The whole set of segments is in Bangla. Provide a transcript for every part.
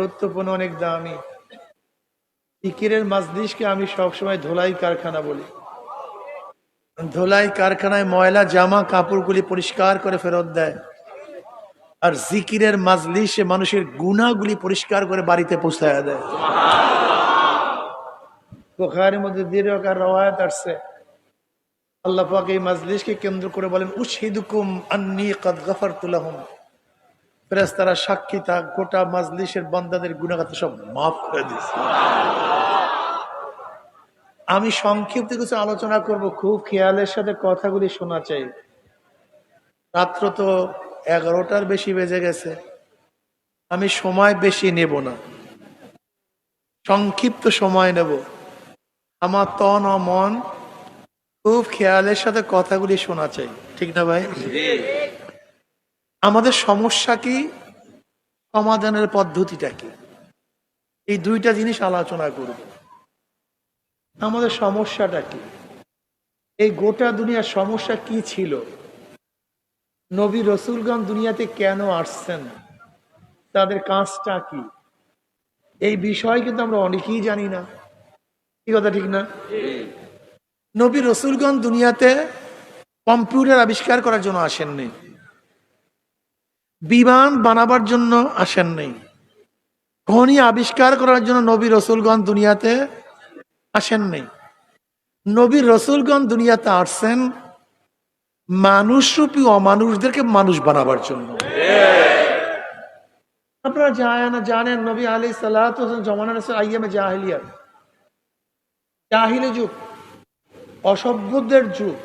গুরুত্বপূর্ণ, অনেক দামি। আমি সবসময় ধোলাই কারখানা বলি। ধোলাই কারখানায় ময়লা, জামা, কাপড়গুলি পরিষ্কার করে ফেরত দেয়। আর জিকিরের মানুষের গুণাগুলি পরিষ্কার করে বাড়িতে পৌঁছায় দেয়। মধ্যে দীর্ঘকার আসছে। আল্লাহ এই মাজলিশকে কেন্দ্র করে বলেন, উশহিদুকুম আন্নি ফেরেশতারা সাক্ষী তা গোটা মাজলিশের বান্দাদের গুণাগাত সব মাফ করে দিয়েছে। আমি সংক্ষিপ্ত কিছু আলোচনা করব, খুব খেয়ালের সাথে কথাগুলি শোনা চাই। রাত্র তো এগারোটার বেশি বেজে গেছে। আমি সময় বেশি নেব না। সংক্ষিপ্ত সময় নেব। আমার তন ও মন খুব খেয়ালের সাথে কথাগুলি শোনা চাই। ঠিক না ভাই? আমাদের সমস্যা কি? সমাধানের পদ্ধতিটা কি? এই দুইটা জিনিস আলোচনা করব। আমাদের সমস্যাটা কি? এই গোটা দুনিয়ার সমস্যা কি ছিল? নবী রসুলগঞ্জ দুনিয়াতে কেন আসছেন? তাদের কাজটা কি? এই বিষয় কিন্তু আমরা অনেকেই জানি না। কি কথা, ঠিক না? নবী রসুলগঞ্জ দুনিয়াতে কম্পিউটার আবিষ্কার করার জন্য আসেননি। বিমান বানাবার জন্য আসেন নাই। খনি আবিষ্কার করার জন্য নবী রসুলগঞ্জ দুনিয়াতে আসেন নাই। নবী রসুলগঞ্জ দুনিয়াতে আসছেন মানুষরূপী অমানুষদেরকে মানুষ বানাবার জন্য। আপনারা জানেন জানেন, নবী আলী সাল্লাহ জমানা আইয়ামে জাহিলিয়া। জাহিলি যুগ, অসভ্যদের যুগ,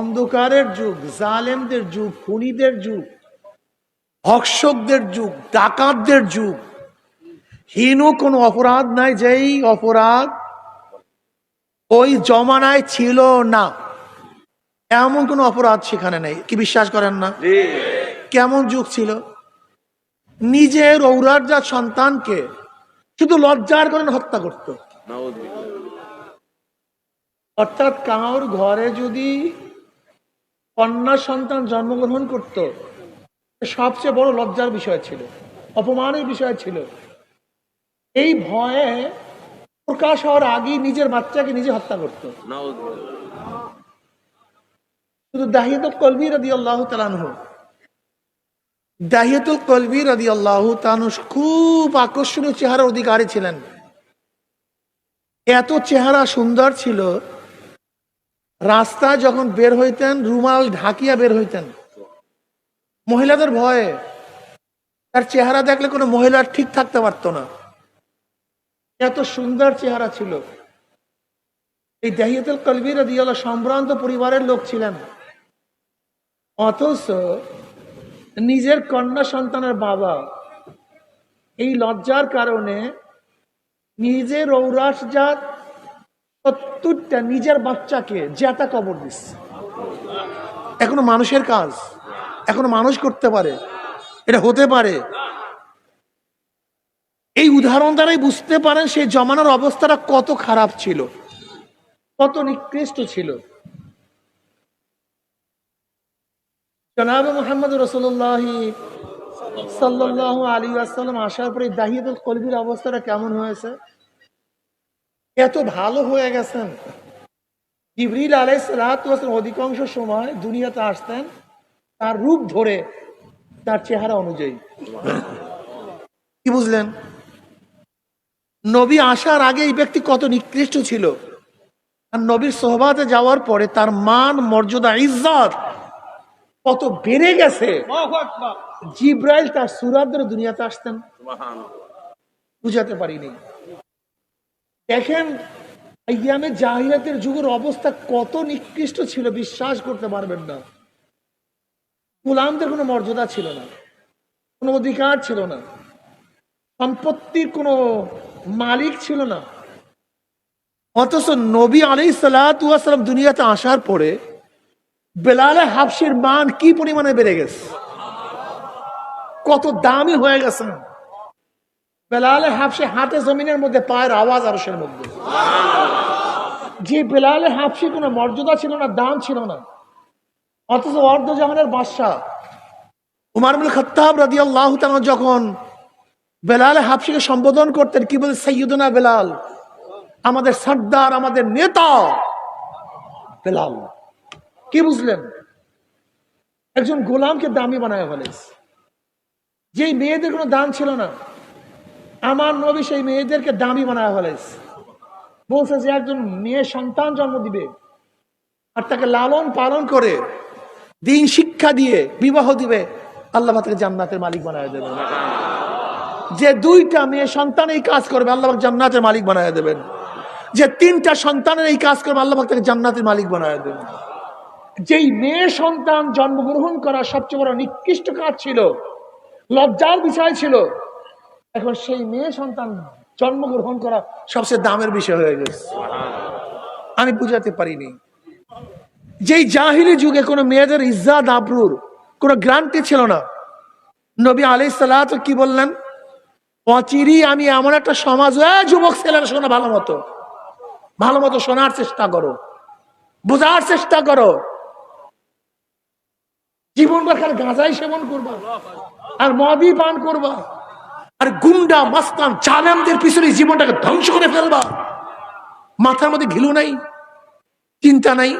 অন্ধকারের যুগ, জালেমদের যুগ, খুনিদের যুগ ভক্ষকদের যুগ ডাকাতদের যুগ। হীন কোনো অপরাধ নাই যেই অপরাধ ওই জমানায় ছিল না। এমন কোনো অপরাধ সেখানে নেই। কি বিশ্বাস করেন না? কেমন যুগ ছিল? নিজের ঔরাজ্জাত সন্তানকে শুধু লজ্জার করেন হত্যা করত। অর্থাৎ কাউর ঘরে যদি কন্যা সন্তান জন্মগ্রহণ করত সবচেয়ে বড় লজ্জার বিষয় ছিল, অপমানের বিষয় ছিল। এই ভয়ে প্রকাশ হওয়ার আগেই নিজের বাচ্চাকে নিজে হত্যা করত। শুধু কলবি রাদি আল্লাহ দাহিয়াতুল কলবি রাদি আল্লাহ খুব আকর্ষণীয় চেহারার অধিকারী ছিলেন। এত চেহারা সুন্দর ছিল, রাস্তায় যখন বের হইতেন, রুমাল ঢাকিয়া বের হইতেন। মহিলাদের ভয়ে। তার চেহারা দেখলে কোনো মহিলার ঠিক থাকতে পারতো না। এত সুন্দর চেহারা ছিল। এই দাহিয়াতুল কলবির দিয়ালা সম্ভ্রান্ত পরিবারের লোক ছিলেন। অথচ নিজের কন্যা সন্তানের বাবা এই লজ্জার কারণে নিজের ঔরাসজাত সত্তরটা নিজের বাচ্চাকে জেতা কবর দিচ্ছে। এখনও মানুষের কাজ। এখনও মানুষ করতে পারে। এটা হতে পারে। এই উদাহরণ দ্বারাই বুঝতে পারেন সেই জমানার অবস্থাটা কত খারাপ ছিল, কত নিকৃষ্ট ছিল। জনাব মোহাম্মদ রসুল্লাহ সাল্লাহ আলী আসসালাম আসার পরে দাহিদুল কলবির অবস্থাটা কেমন হয়েছে? এত ভালো হয়ে গেছেন। জিবরিল আলাই অধিকাংশ সময় দুনিয়াতে আসতেন। তার রূপ ধরে তার চেহারা অনুযায়ী। কি বুঝলেন? নবী আসার আগে এই ব্যক্তি কত নিকৃষ্ট ছিল। আর নবীর সোহবাতে যাওয়ার পরে তার মান মর্যাদা ইজ্জত কত বেড়ে গেছে। জিব্রাইল তার সুরাত ধরে দুনিয়াতে আসতেন। বুঝাতে পারিনি। দেখেন ইয়ামে জাহিরাতের যুগের অবস্থা কত নিকৃষ্ট ছিল বিশ্বাস করতে পারবেন না। গোলামদের কোনো মর্যাদা ছিল না, কোনো অধিকার ছিল না, সম্পত্তির কোনো মালিক ছিল না। অথচ নবী আলি সালাম দুনিয়াতে আসার পরে বেলালে হাফসির মান কি পরিমাণে বেড়ে গেছে? কত দামি হয়ে গেছে। বেলালে হাফসি হাতে জমিনের মধ্যে পায়ের আওয়াজ আরসের মধ্যে। যে বেলালে হাফসি কোনো মর্যাদা ছিল না, দাম ছিল না। অথচ অর্ধ জাহানের বাদশাহ উমার খত্তাব রাদি আল্লাহ যখন বেলাল হাফসিকে সম্বোধন করতেন, কি বলে সৈয়দনা বেলাল, আমাদের সর্দার, আমাদের নেতা বেলাল। কি বুঝলেন? একজন গোলামকে দামি বানায় ফেলেছে। যেই মেয়েদের কোনো দাম ছিল না, আমার নবী সেই মেয়েদেরকে দামি বানায় ফেলেছে। বলছে যে, একজন মেয়ে সন্তান জন্ম দিবে আর তাকে লালন পালন করে দিন শিক্ষা দিয়ে বিবাহ দিবে, আল্লাহ তাকে জান্নাতের মালিক বানায় দেবে যে দুইটা মেয়ে সন্তান এই কাজ করবে, আল্লাহ জান্নাতের মালিক বানায় দেবেন। যে তিনটা সন্তানের এই কাজ করবে, আল্লাহ তাকে জান্নাতের মালিক বানায় দেবেন। যেই মেয়ে সন্তান জন্মগ্রহণ করা সবচেয়ে বড় নিকৃষ্ট কাজ ছিল, লজ্জার বিষয় ছিল, এখন সেই মেয়ে সন্তান জন্মগ্রহণ করা সবচেয়ে দামের বিষয় হয়ে গেছে। আমি বুঝাতে পারিনি। যেই জাহিলি যুগে কোনো মেয়েদের ইজ্জাত, আবরুর কোনো গ্রান্টি ছিল না। নবী আলি সাল্লাহ কি বললেন? অচিরি আমি এমন একটা সমাজ যুবক ছেলেরা শোনা ভালো মতো। ভালো মতো শোনার চেষ্টা করো। বোঝার চেষ্টা করো। জীবন খালি গাঁজাই সেবন করবা। আর মদি পান করবা। আর গুন্ডা, মাস্তান চালামদের পিছনে জীবনটাকে ধ্বংস করে ফেলবা। মাথার মধ্যে ঘিলু নাই, চিন্তা নাই।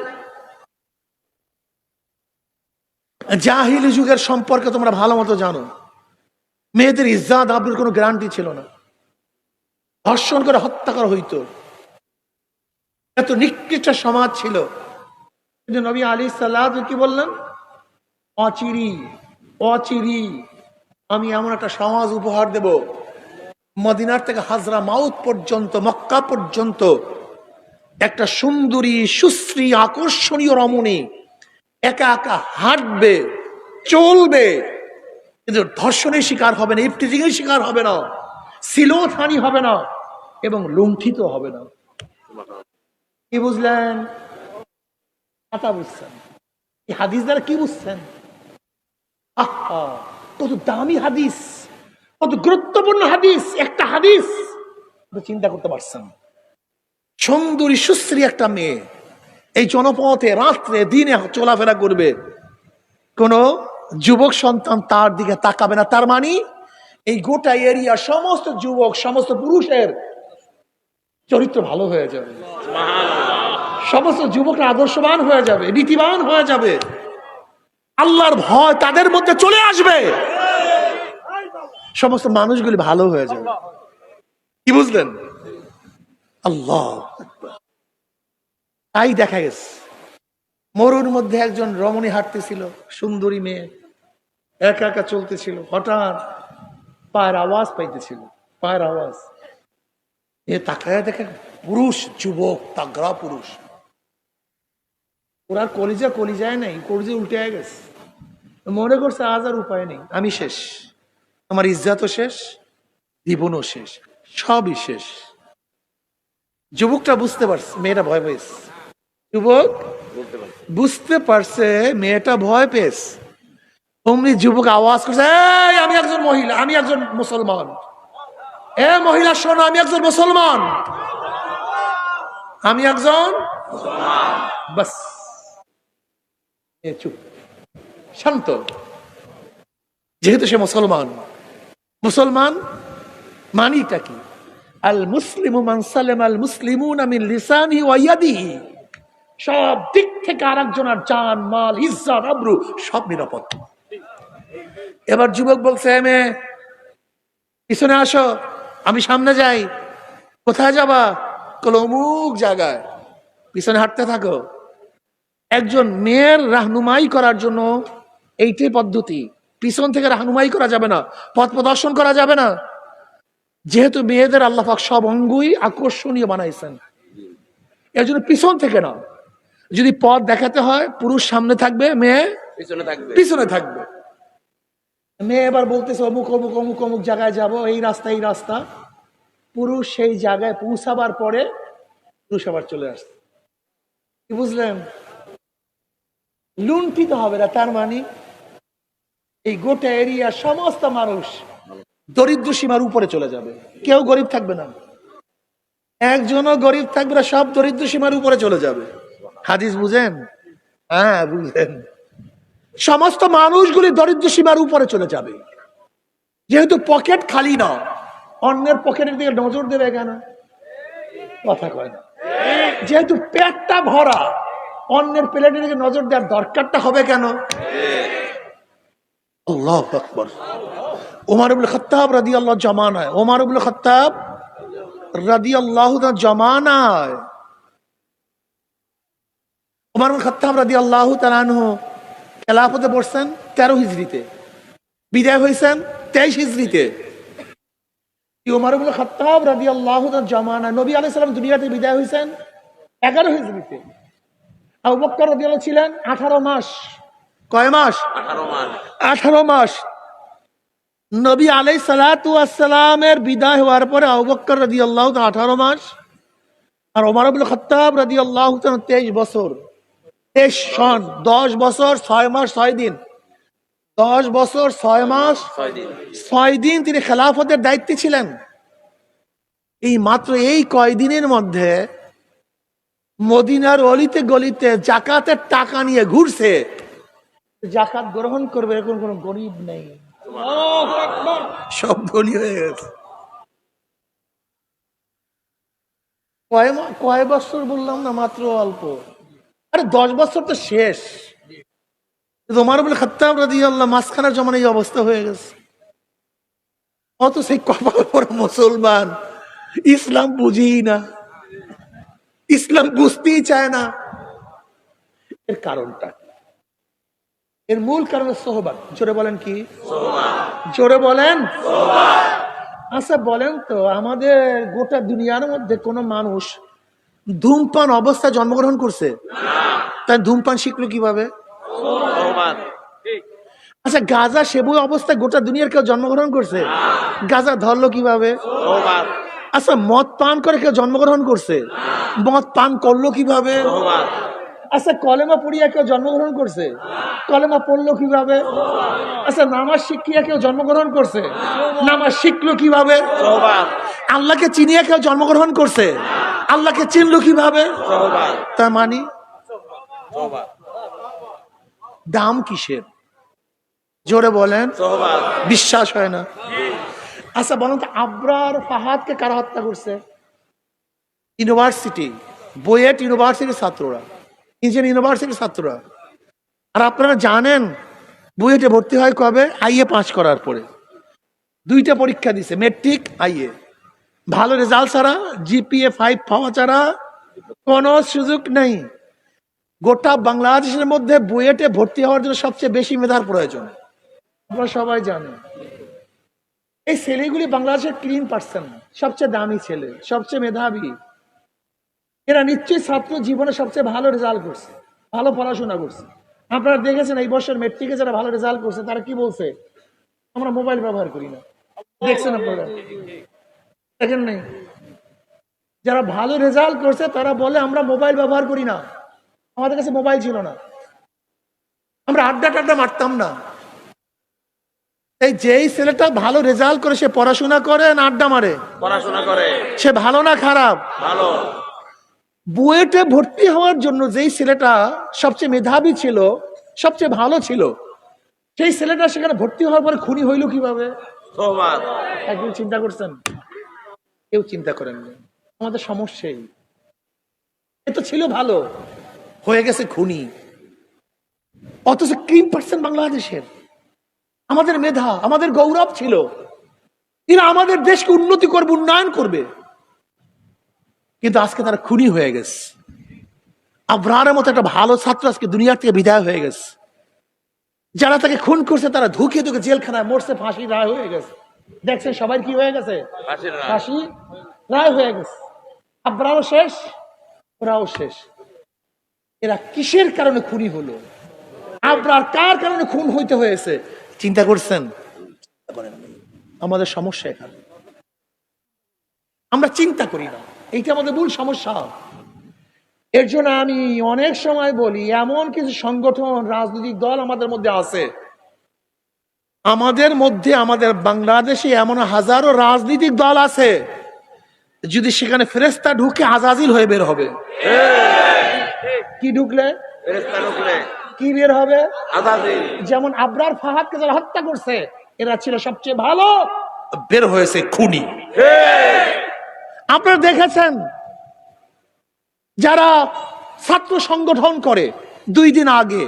জাহিলি যুগের সম্পর্কে তোমরা ভালো মতো জানো। মেয়েদের ইজ্জাত আবরুর কোনো গ্যারান্টি ছিল না। ধর্ষণ করে হত্যা করা হইতো। এত নিকৃষ্ট সমাজ ছিল। নবী আলী সাল্লাহ কি বললেন? অচিরি অচিরি, আমি এমন একটা সমাজ উপহার দেব। মদিনার থেকে হাজরা মাউত পর্যন্ত, মক্কা পর্যন্ত একটা সুন্দরী, সুশ্রী, আকর্ষণীয় রমণী একা একা হাঁটবে, চলবে। কিন্তু ধর্ষণের শিকার হবে না ইফটিজিং এর শিকার হবে না, সিলোথানি হবে না, এবং লুণ্ঠিত হবে না। কি বুঝলেন? কথা বুঝছেন। এই হাদিস দ্বারা কি বুঝছেন? আহা, কত দামি হাদিস, কত গুরুত্বপূর্ণ হাদিস, একটা হাদিস। চিন্তা করতে পারছেন সুন্দরী, সুশ্রী একটা মেয়ে এই জনপথে রাত্রে, দিনে চলাফেরা করবে। কোন যুবক সন্তান তার দিকে তাকাবে না। তার মানে এই গোটা এরিয়া সমস্ত যুবক, সমস্ত পুরুষের চরিত্র ভালো হয়ে যাবে। সমস্ত যুবকরা আদর্শবান হয়ে যাবে, নীতিবান হয়ে যাবে। আল্লাহর ভয় তাদের মধ্যে চলে আসবে। সমস্ত মানুষগুলি ভালো হয়ে যাবে। কি বুঝলেন? আল্লাহ তাই দেখা গেছে। মরুর মধ্যে একজন রমণী হাঁটতেছিল, সুন্দরী মেয়ে। একা একা চলতেছিল, হঠাৎ পায়ের আওয়াজ পাইতেছিল, পায়ের আওয়াজ। এ তাকায় দেখে পুরুষ, যুবক, তাগড়া পুরুষ। ওরা কলিজা কলিজায় নাই, কলিজা উল্টে গেছে। মনে করছে আজ আর উপায় নেই, আমি শেষ। আমার ইজ্জাতও শেষ, জীবনও শেষ, সবই শেষ। যুবকটা বুঝতে পারছে, মেয়েটা ভয় পেয়েছে। যুবক বুঝতে পারছে মেয়েটা ভয় পেস অমনি যুবক আওয়াজ করছে "এই, আমি একজন মহিলা আমি একজন মুসলমান। এ মহিলা শোনো আমি একজন মুসলমান। আমি একজন বাস। চুপ। শান্ত। যেহেতু সে মুসলমান মুসলমান মানিটা কি? আল মুসলিমু মান সালেম আল মুসলিমুন মিন লিসানি ওয়া ইয়াদিহি। সব দিক থেকে আরেকজনের জান, মাল, ইজ্জত, আবরু, সব নিরাপদ। এবার যুবক বলছে, "এ মেয়ে, পিছনে আসো, আমি সামনে যাই। কোথায় যাবা? কল অমুক জায়গায়। পিছনে হাঁটতে থাকো। একজন মেয়ের রাহনুমাই করার জন্য এইটাই পদ্ধতি। পিছন থেকে রাহনুমাই করা যাবে না, পথ প্রদর্শন করা যাবে না। যেহেতু মেয়েদের আল্লাহাক সব অঙ্গই আকর্ষণীয় বানাইছেন, এর জন্য পিছন থেকে না যদি পথ দেখাতে হয় পুরুষ সামনে থাকবে মেয়ে পিছনে থাকবে। পিছনে থাকবে। মেয়ে এবার বলতেছে অমুক অমুক অমুক অমুক জায়গায় যাব এই রাস্তা এই রাস্তা। পুরুষ সেই জায়গায় পৌঁছাবার পরে পুরুষ আবার চলে আসছে। কি বুঝলেন? লুণ্ঠিত হবে না তার মানে এই গোটা এরিয়া সমস্ত মানুষ দরিদ্র সীমার উপরে চলে যাবে। কেউ গরিব থাকবে না। একজনও গরিব থাকবে না সব দরিদ্র সীমার উপরে চলে যাবে। হাদিস বুঝেন? হ্যাঁ বুঝলেন। সমস্ত মানুষগুলি দরিদ্র সীমার উপরে চলে যাবে। যেহেতু পকেট খালি না অন্যের পকেটের দিকে নজর দেবে কেন? কথা কয় না। যেহেতু পেটটা ভরা অন্যের প্লেটের দিকে নজর দেওয়ার দরকারটা হবে কেন? আল্লাহ আকবর। ওমার ইবুল খত্তাব রাদি আল্লাহ জমানায় ওমার ইবুল খত্তাব রাদি আল্লাহ জমানায়। ওমর ইবুল খত্তাব রাদি আল্লাহ তালানহ খেলাফতে বসছেন তেরো হিজড়িতে। বিদায় হয়েছেন তেইশ হিজড়িতে। ওমর ইবুল খত্তাব রাদি আল্লাহ জমানায় নবী আলাইহিস সালাম দুনিয়াতে বিদায় হয়েছেন এগারো হিজড়িতে। আবু বকর রাদি আল্লাহ ছিলেন আঠারো মাস। কয় মাস? আঠারো মাস। আঠারো মাস। নবী আলাই সালাতামের বিদায় হওয়ার পরে আবক্কর রাদি আল্লাহ আঠারো মাস। আর ওমর আবুল খত্তাব রাদি আল্লাহ তেইশ বছর। তেইশ সন দশ বছর ছয় মাস ছয় দিন। দশ বছর ছয় মাস ছয় দিন। তিনি খেলাফতের দায়িত্বে ছিলেন। এই মাত্র এই কয়দিনের মধ্যে মদিনার অলিতে গলিতে জাকাতের টাকা নিয়ে ঘুরছে। জাকাত গ্রহণ করবে এরকম কোন গরিব নেই। সব ধনী হয়ে গেছে। কয় বছর বললাম না মাত্র অল্প। আরে দশ বছর তো শেষ। তোমার বলে খাত্তাব রাজি আল্লাহ মাঝখানের জমান এই অবস্থা হয়ে গেছে। অত সেই কপাল পর মুসলমান ইসলাম বুঝি না। ইসলাম বুঝতেই চায় না। এর কারণটা এর মূল কারণ সোহবাত জোরে বলেন কি? জোরে বলেন? আচ্ছা বলেন তো আমাদের গোটা দুনিয়ার মধ্যে কোন মানুষ ধূমপান অবস্থায় জন্মগ্রহণ করছে? তাই ধূমপান শিখলো কীভাবে? আচ্ছা গাজা সেবু অবস্থায় গোটা দুনিয়ার কেউ জন্মগ্রহণ করছে? গাজা ধরলো কীভাবে? আচ্ছা মদ পান করে কেউ জন্মগ্রহণ করছে? মদ পান করল কীভাবে? আচ্ছা কলেমা পড়িয়া কেউ জন্মগ্রহণ করছে? কলেমা পড়ল কীভাবে? আচ্ছা নামাজ শিখিয়া কেউ জন্মগ্রহণ করছে? নামাজ শিখলো কীভাবে? আল্লাহকে চিনিয়া কেউ জন্মগ্রহণ করছে? আল্লাহকে চিনলো কীভাবে? তার মানি? দাম কিসের? জোরে বলেন। বিশ্বাস হয় না। আচ্ছা বলুন তো আবরার ফাহাদকে কারা হত্যা করছে? ইউনিভার্সিটি বুয়েট ইউনিভার্সিটির ছাত্ররা। ইঞ্জিনিয়ার ইউনিভার্সিটির ছাত্ররা। আর আপনারা জানেন, বুয়েটে ভর্তি হয় কবে? আইএ পাস করার পরে। দুইটা পরীক্ষা দিছে, মেট্রিক, আইএ। ভালো রেজাল্ট ছাড়া, জিপিএ ফাইভ পাওয়া ছাড়া কোনো সুযোগ নেই। গোটা বাংলাদেশের মধ্যে বুয়েটে ভর্তি হওয়ার জন্য সবচেয়ে বেশি মেধার প্রয়োজন। আপনারা সবাই জানেন। এই ছেলেগুলি বাংলাদেশের ক্লিন পার্সন সবচেয়ে দামি ছেলে, সবচেয়ে মেধাবী। এরা নিশ্চয়ই ছাত্র জীবনে সবচেয়ে ভালো রেজাল্ট করছে ভালো পড়াশোনা করছে। আপনারা দেখেছেন এই বছর মেট্রিকে যারা ভালো রেজাল্ট করছে তারা কি বলছে? আমরা মোবাইল ব্যবহার করি না। দেখছেন আপনারা? দেখেন নাই? যারা ভালো রেজাল্ট করছে তারা বলে আমরা মোবাইল ব্যবহার করি না। আমাদের কাছে মোবাইল ছিল না। আমরা আড্ডা টাড্ডা মারতাম না। এই যেই ছেলেটা ভালো রেজাল্ট করে সে পড়াশোনা করে না আড্ডা মারে? পড়াশোনা করে। সে ভালো না খারাপ? ভালো। বুয়েটে ভর্তি হওয়ার জন্য যেই ছেলেটা সবচেয়ে মেধাবী ছিল সবচেয়ে ভালো ছিল সেই ছেলেটা সেখানে ভর্তি হওয়ার পরে খুনি হইল কীভাবে? একদিন চিন্তা করছেন? কেউ চিন্তা করেননি আমাদের সমস্যাই এ তো ছিল ভালো হয়ে গেছে খুনি। অথচ ক্রিম পার্সেন্ট বাংলাদেশের। আমাদের মেধা আমাদের গৌরব ছিল। এরা আমাদের দেশকে উন্নতি করবে উন্নয়ন করবে। কিন্তু আজকে তারা খুনি হয়ে গেছে। আবরারের মতো একটা ভালো ছাত্র আজকে দুনিয়ার থেকে বিদায় হয়ে গেছে। যারা তাকে খুন করছে তারা ধুকে ধুকে জেলখানায় মরছে ফাঁসি রায় হয়ে গেছে। দেখছেন সবাই কি হয়ে গেছে? ফাঁসি রায় হয়ে গেছে। আবরারও শেষ ওরাও শেষ। এরা কিসের কারণে খুনি হলো? আবরার কার কারণে খুন হইতে হয়েছে? চিন্তা করছেন? আমাদের সমস্যা এখানে। আমরা চিন্তা করি না। এইটা আমাদের মূল সমস্যা। এর জন্য আমি অনেক সময় বলি এমন কিছু সংগঠন রাজনৈতিক দল আমাদের মধ্যে আছে। আমাদের মধ্যে আমাদের বাংলাদেশে এমন হাজারো রাজনৈতিক দল আছে যদি সেখানে ফেরেস্তা ঢুকে আজাজিল হয়ে বের হবে। কি ঢুকলে? কি বের হবে? যেমন আবরার ফাহাদকে যারা হত্যা করছে এরা ছিল সবচেয়ে ভালো। বের হয়েছে খুনি। আপনারা দেখেছেন? যারা ছাত্র সংগঠন করে, দুই দিন আগে,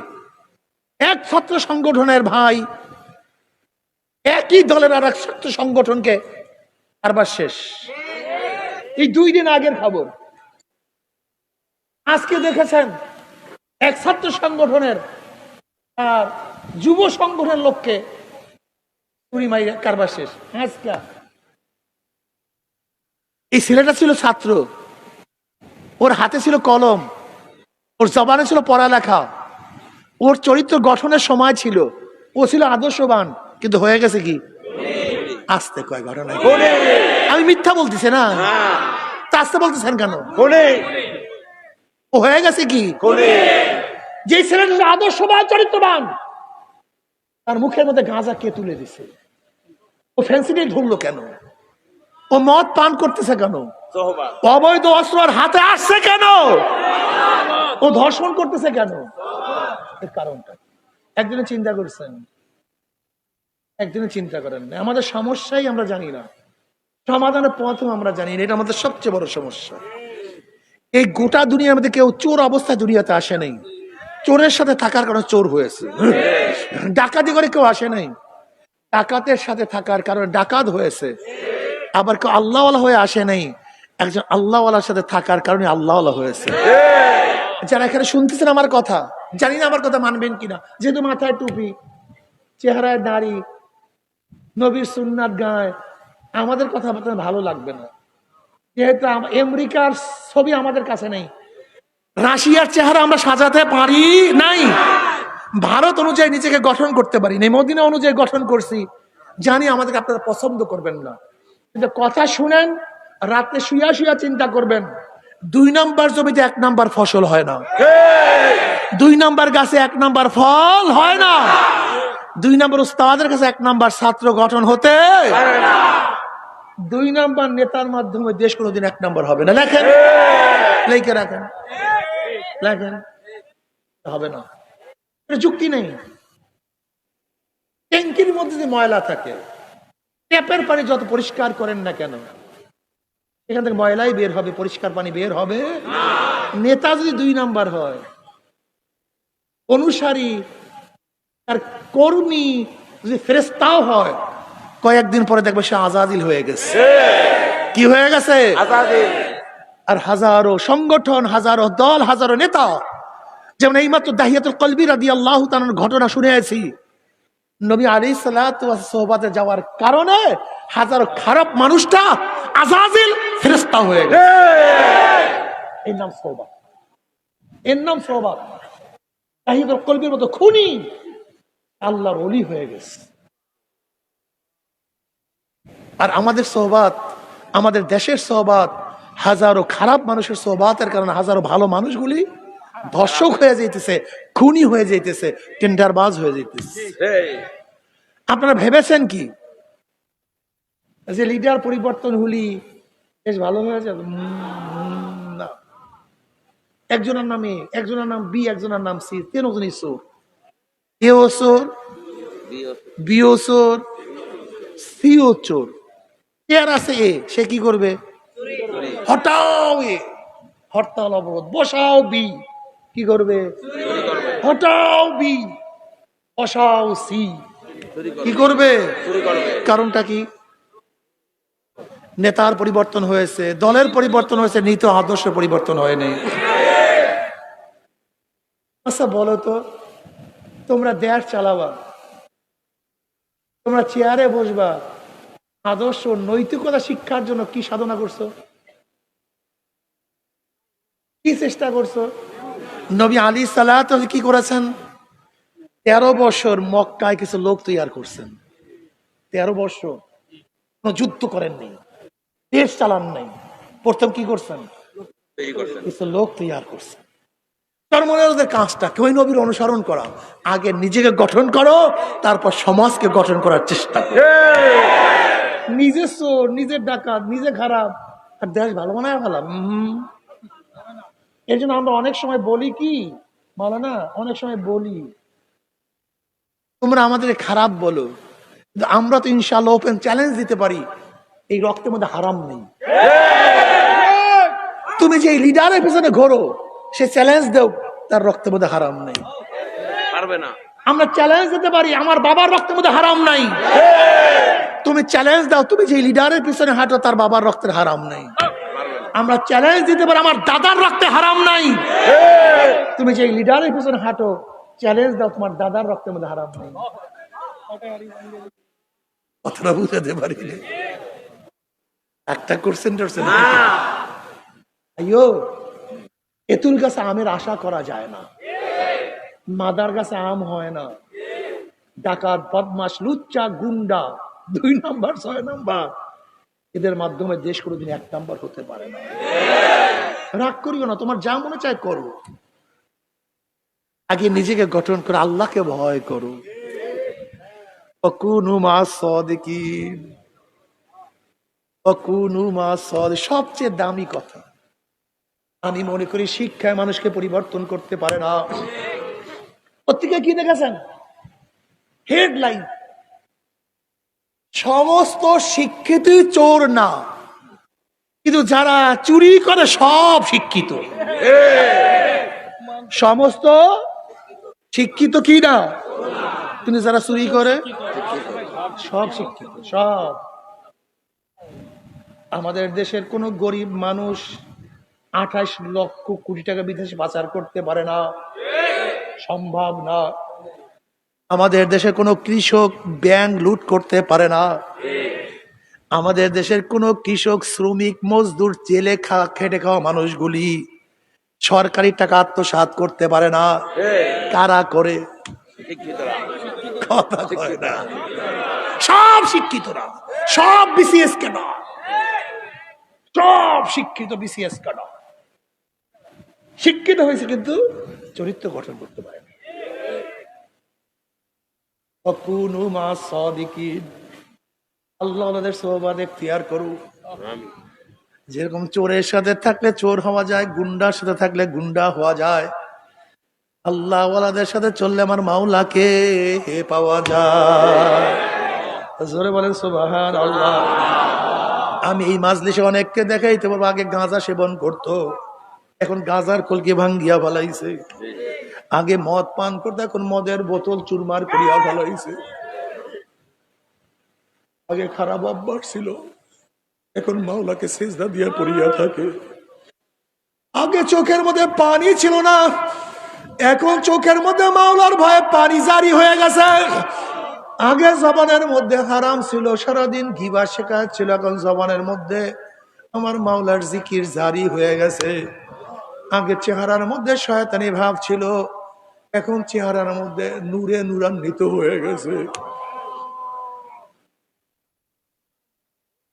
এক ছাত্র সংগঠনের ভাই একই দলের আর এক ছাত্র সংগঠনকে কারবার শেষ। এই দুই দিন আগের খবর। আজকে দেখেছেন, এক ছাত্র সংগঠনের আর যুব সংগঠনের লোককে কারবার শেষ। আজকে এই ছেলেটা ছিল ছাত্র। ওর হাতে ছিল কলম। ওর জবানে ছিল পড়ালেখা। ওর চরিত্র গঠনের সময় ছিল। ও ছিল আদর্শবান। কিন্তু হয়ে গেছে কি? আসতে কয় ঘটনা। আমি মিথ্যা বলতেছি না? তা আসতে বলতেছেন কেন? ও হয়ে গেছে কি? যে ছেলেটা আদর্শবান চরিত্রবান তার মুখের মধ্যে গাঁজা কে তুলে দিছে? ও ফ্যান্সিডিল ধরলো কেন? ও মদ পান করতেছে কেন? অবৈধ অস্ত্র আর হাতে আসছে কেন? ও ধর্ষণ করতেছে কেন? এর কারণটা একদিনে চিন্তা করছেন একদিনে চিন্তা করেন না। আমাদের সমস্যাই আমরা জানি না। সমাধানের পথও আমরা জানি না। এটা আমাদের সবচেয়ে বড় সমস্যা। এই গোটা দুনিয়ার মধ্যে কেউ চোর অবস্থায় দুনিয়াতে আসে নাই। চোরের সাথে থাকার কারণে চোর হয়েছে। ডাকাতি করে কেউ আসে নাই। ডাকাতের সাথে থাকার কারণে ডাকাত হয়েছে। আবার কেউ আল্লাহওয়ালা হয়ে আসে নাই। একজন আল্লাহওয়ালার সাথে থাকার কারণে আল্লাহওয়ালা হয়েছে। যারা এখানে শুনতেছেন আমার কথা জানি না আমার কথা মানবেন কিনা। যেহেতু মাথায় টুপি চেহারায় দাড়ি নবীর সুন্নাত গায় আমাদের কথা আপনার ভালো লাগবে না। যেহেতু আমেরিকার ছবি আমাদের কাছে নেই। রাশিয়ার চেহারা আমরা সাজাতে পারি নাই। ভারত অনুযায়ী নিজেকে গঠন করতে পারি নাই। মদিনা অনুযায়ী গঠন করছি। জানি আমাদেরকে আপনারা পছন্দ করবেন না। কথা শুনেন, রাতে শুয়া শুয়া চিন্তা করবেন, দুই নাম্বার জমিতে এক নাম্বার ফসল হয় না। দুই নাম্বার গাছে এক নাম্বার ফল হয় না। দুই নাম্বার উস্তাদের কাছে এক নাম্বার ছাত্র গঠন হতে দুই নাম্বার নেতার মাধ্যমে দেশ কোনোদিন এক নাম্বার হবে না। লেখেন। লিখে রাখেন। লেখেন। হবে না। যুক্তি নেই। ট্যাঙ্কির মধ্যে যে ময়লা থাকে ট্যাপের পানি যত পরিষ্কার করেন না কেন? এখান থেকে ময়লাই বের হবে পরিষ্কার পানি বের হবে। নেতা যদি দুই নাম্বার হয় অনুসারী তার কর্মী যদি ফেরেস্তাও হয় কয়েকদিন পরে দেখবে সে আজাদিল হয়ে গেছে। কি হয়ে গেছে? আর হাজারো সংগঠন হাজারো দল হাজারো নেতা যেমন এইমাত্র দাহিয়াতুল কলবি রাদি আল্লাহ ঘটনা শুনে আছি নবী আলী সোহবাতে যাওয়ার কারণে হাজারো খারাপ মানুষটা আজাজিল ফেরেস্তা হয়ে গেছে। এর নাম সোহবাত। এর নাম সোহবাত। দাহিয়াতুল কলবির মতো খুনি আল্লাহর অলি হয়ে গেছে। আর আমাদের সোহবাত আমাদের দেশের সোহবাত হাজারো খারাপ মানুষের সোহবাতের কারণে হাজারো ভালো মানুষগুলি ধর্ষক হয়ে যাইতেছে খুনি হয়ে যাইতেছে টেন্ডারবাজ হয়ে যাইতেছে। এই আপনারা ভেবেছেন কি? যে লিডার পরিবর্তন হলি বেশ ভালো হয়ে যাবে। না। একজনের নামে একজনের নাম বি একজনের নাম সি তিনজনই চোর এও চোর। বিও চোর সিও চোর। এর আছে এ? সে কি করবে? হটাও এ। হরতাল অবরোধ। বসাও বি। কি করবে। হটাও বি। বসাও সি। কি করবে? কারণটা কি? নেতার পরিবর্তন হয়েছে দলের পরিবর্তন হয়েছে নীত আদর্শ পরিবর্তন হয়নি। আচ্ছা বলো তো তোমরা দেশ চালাবা তোমরা চেয়ারে বসবা আদর্শ নৈতিকতা শিক্ষার জন্য কি সাধনা করছ? কি চেষ্টা করছ? নবী আলী সালাহ কি করেছেন? তেরো বছর মক্কায় কিছু লোক তৈরি করছেন। তেরো বছর। কোনো যুদ্ধ করেননি দেশ চালান নাই। প্রথম কি করছেন? কিছু লোক তৈরি করছেন। কাজটা কেউ নবীর অনুসরণ করা। আগে নিজেকে গঠন করো, তারপর সমাজকে গঠন করার চেষ্টা নিজের চোর নিজের ডাকাত, নিজে খারাপ। আর দেশ ভালো বানায় ভালো? এই জন্য আমরা অনেক সময় বলি কি? বলো না অনেক সময় বলি। তোমরা আমাদের খারাপ বলো। আমরা তো ইনশাল্লাহ ওপেন চ্যালেঞ্জ দিতে পারি। এই রক্তের মধ্যে হারাম নেই। তুমি যে লিডারের পিছনে ঘোরো সে চ্যালেঞ্জ দেও তার রক্তের মধ্যে হারাম নেই। পারবে না। আমরা চ্যালেঞ্জ দিতে পারি আমার বাবার রক্তের মধ্যে হারাম নাই। তুমি চ্যালেঞ্জ দাও তুমি যে লিডারের পিছনে হাঁটো তার বাবার রক্তের হারাম নাই। আমরা চ্যালেঞ্জ দিতে পারি আমার দাদার রক্তে হারাম নাই। তুমি যে লিডারের পিছনে হাঁটো চ্যালেঞ্জ দাও তোমার দাদার রক্তের মধ্যে হারাম নাই। কথাটা বুঝাতে পারি একটা করছেন আইয়ো এতুল গাছে আমের আশা করা যায় না। মাদার গাছে আম হয় না। ডাকাত বদমাস লুচ্চা গুন্ডা দুই নাম্বার ছয় নাম্বার। এদের মাধ্যমে দেশ কোনোদিন এক নাম্বার হতে পারে না। রাগ করিও না তোমার যা মনে চায় করো। আগে নিজেকে গঠন করে আল্লাহকে ভয় করো। সবচেয়ে দামি কথা। আমি মনে করি শিক্ষায় মানুষকে পরিবর্তন করতে পারে না। পত্রিকা কি দেখেছেন? হেডলাইন। সমস্ত শিক্ষিত চোর না। কিন্তু যারা চুরি করে সব শিক্ষিত। সমস্ত শিক্ষিত কি না কিন্তু যারা চুরি করে, সব শিক্ষিত, সব। আমাদের দেশের কোন গরিব মানুষ আঠাশ লক্ষ কোটি টাকা বিদেশে পাচার করতে পারে না। সম্ভব না। আমাদের দেশের কোনো কৃষক ব্যাংক লুট করতে পারে না। আমাদের দেশের কোনো কৃষক, শ্রমিক, মজদুর, জেলে খা, খেটে খাওয়া মানুষগুলি সরকারি টাকা আত্মসাৎ করতে পারে না। কারা করে? কথা কয় না। সব শিক্ষিতরা। সব বিসিএস কেন সব শিক্ষিত বিসিএস কেন শিক্ষিত হয়েছে কিন্তু চরিত্র গঠন করতে পারে না আল্লাহ ওনাদের সোহবাদ এখতিয়ার করুক। যেরকম চোরের সাথে থাকলে চোর হওয়া যায়, গুন্ডার সাথে থাকলে গুন্ডা হওয়া যায়। আল্লাহ ওয়ালাদের সাথে চললে আমার মাওলাকে পাওয়া যায়। জোরে বলেন সুবাহান আল্লাহ আমি এই মাজলিসে অনেককে দেখাইতে পারব, আগে গাঁজা সেবন করতো, এখন গাঁজার কলকে ভাঙ্গিয়া ভালাইছে আগে মদ পান করতো, এখন মদের বোতল চুরমার করিয়া ভালাইছে আগে খারাপ অভ্যাস ছিল। এখন মাওলাকে সেজদা দিয়া পড়িয়া থাকে। আগে চোখের মধ্যে পানি ছিল না, এখন চোখের মধ্যে মাওলার ভয়ে পানি জারি হয়ে গেছে। আগে জবানের মধ্যে হারাম ছিল, সারাদিন ঘিবা শেখায় ছিল, এখন জবানের মধ্যে আমার মাওলার জিকির জারি হয়ে গেছে। আগে চেহারার মধ্যে শয়তানি ভাব ছিল, এখন চেহারার মধ্যে নূরে নূরান্বিত হয়ে গেছে।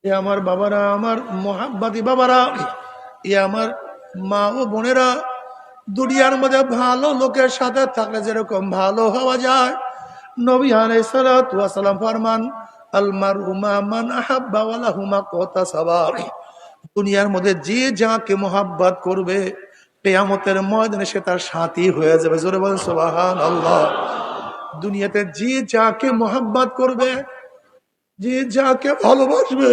এ আমার বাবারা, আমার মহাব্বাদী বাবারা, এ আমার মা ও বোনেরা, দুনিয়ার মধ্যে ভালো লোকের সাথে থাকলে যেরকম ভালো হওয়া যায়। নবী আলাইসালাম ফরমান আলমার হুমা মান আহাব্বা ওয়ালা হুমা কথা সাবার দুনিয়ার মধ্যে যে যাকে মোহাব্বত করবে, কেয়ামতের ময়দানে সে তার সাথী হয়ে যাবে। জোরে বলেন সোবাহান আল্লাহ দুনিয়াতে যে যাকে মোহাব্বত করবে যে যাকে ভালোবাসবে।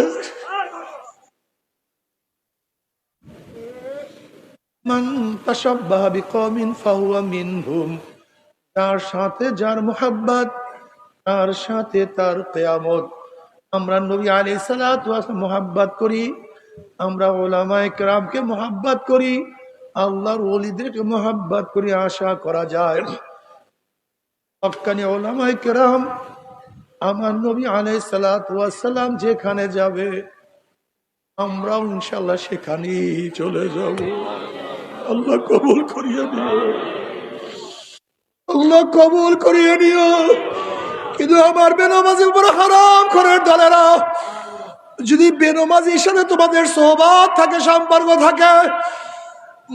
তার সাথে যার মোহাব্বত, তার সাথে তার কেয়ামত। আমরা নবী আলাইহিস সালাতু মোহাব্বত করি, আমরা ওলামায়ে মোহাব্বত করি, আল্লাহর ওলিদেরকে মোহাব্বত করি, আশা করা যায়। হক্কানি ওলামায়ে কেরাম আমার নবী আলাই সালাম যেখানে যাবে, আমরাও ইনশাল্লাহ সেখানেই চলে যাব। আল্লাহ কবুল করিয়ে নিও। আল্লাহ কবুল করিয়ে নিও। কিন্তু আমার বেনমাজি উপর হারাম করে দলেরা, যদি বেনমাজির সাথে তোমাদের সোহবাদ থাকে, সম্পর্ক থাকে,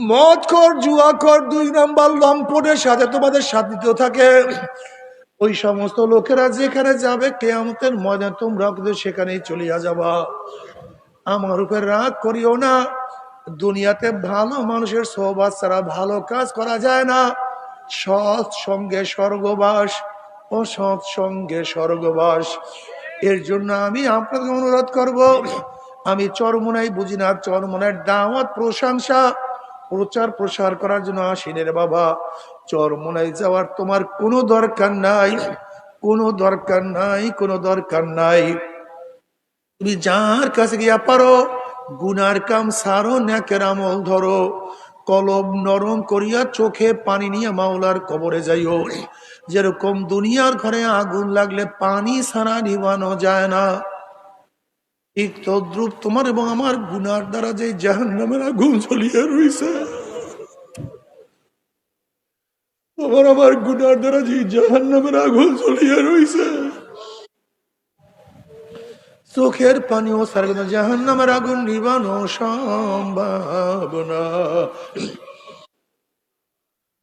মদ কর, জুয়া কর, দুই নম্বর লম্পটের সাথে তোমাদের সাথিত থাকে। ওই সমস্ত লোকেরা যেখানে যাবে কেয়ামতের ময়দান তোমরা সেখানেই চলিয়া যাবা। আমার উপর রাগ করিও না। দুনিয়াতে ভালো মানুষের সহবাস ছাড়া ভালো কাজ করা যায় না। সৎ সঙ্গে স্বর্গবাস ও সৎ সঙ্গে স্বর্গবাস। এর জন্য আমি আপনাকে অনুরোধ করব, আমি চরমোনাই বুঝি না চরমোনার দাওয়াত, প্রশংসা প্রচার প্রসার করার জন্য আসিনি রে বাবা। চরমোনাই যাওয়ার তোমার কোনো দরকার নাই, কোনো দরকার নাই, কোনো দরকার নাই। তুমি যার কাছে গিয়া পারো, গুনার কাম সারো, ন্যাকের আমল ধরো, কলম নরম করিয়া চোখে পানি নিয়ে মাওলার কবরে যাইও। যেরকম দুনিয়ার ঘরে আগুন লাগলে পানি সারা নিবানো যায় না। ঠিক তদ্রুপ তোমার এবং আমার গুনার দ্বারা যে জাহান নামের আগুন জ্বলিয়ে রয়েছে তোমার আমার গুনার দ্বারা যে জাহান নামের আগুন জ্বলিয়ে রয়েছে চোখের পানিও সারবে না জাহান নামের আগুন, নিবানো সম্ভব না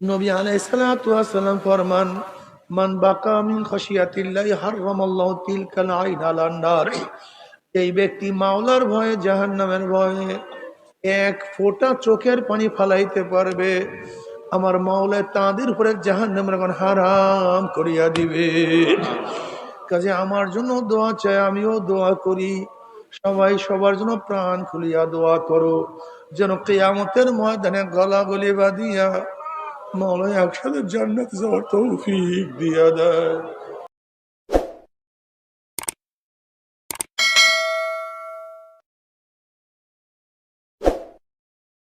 নবী আলাইসালাম ফরমান, মান বাকা মিন খসিয়াতিল্লাহি হারামাল্লাহু তিলকাল আইন আলান নার। এই ব্যক্তি মাওলার ভয়ে, জাহান্নামের ভয়ে এক ফোঁটা চোখের পানি ফালাইতে পারবে। আমার মাওলায় তাদের উপরে জাহান্নামের এখন হারাম করিয়া দিবে। কাজে আমার জন্য দোয়া চাই, আমিও দোয়া করি। সবাই সবার জন্য প্রাণ খুলিয়া দোয়া করো, যেন কেয়ামতের ময়দানে গলা গলি বাঁধিয়া মাওলায় একসাথে জান্নাত যাওয়ার তৌফিক দিয়া দেয়।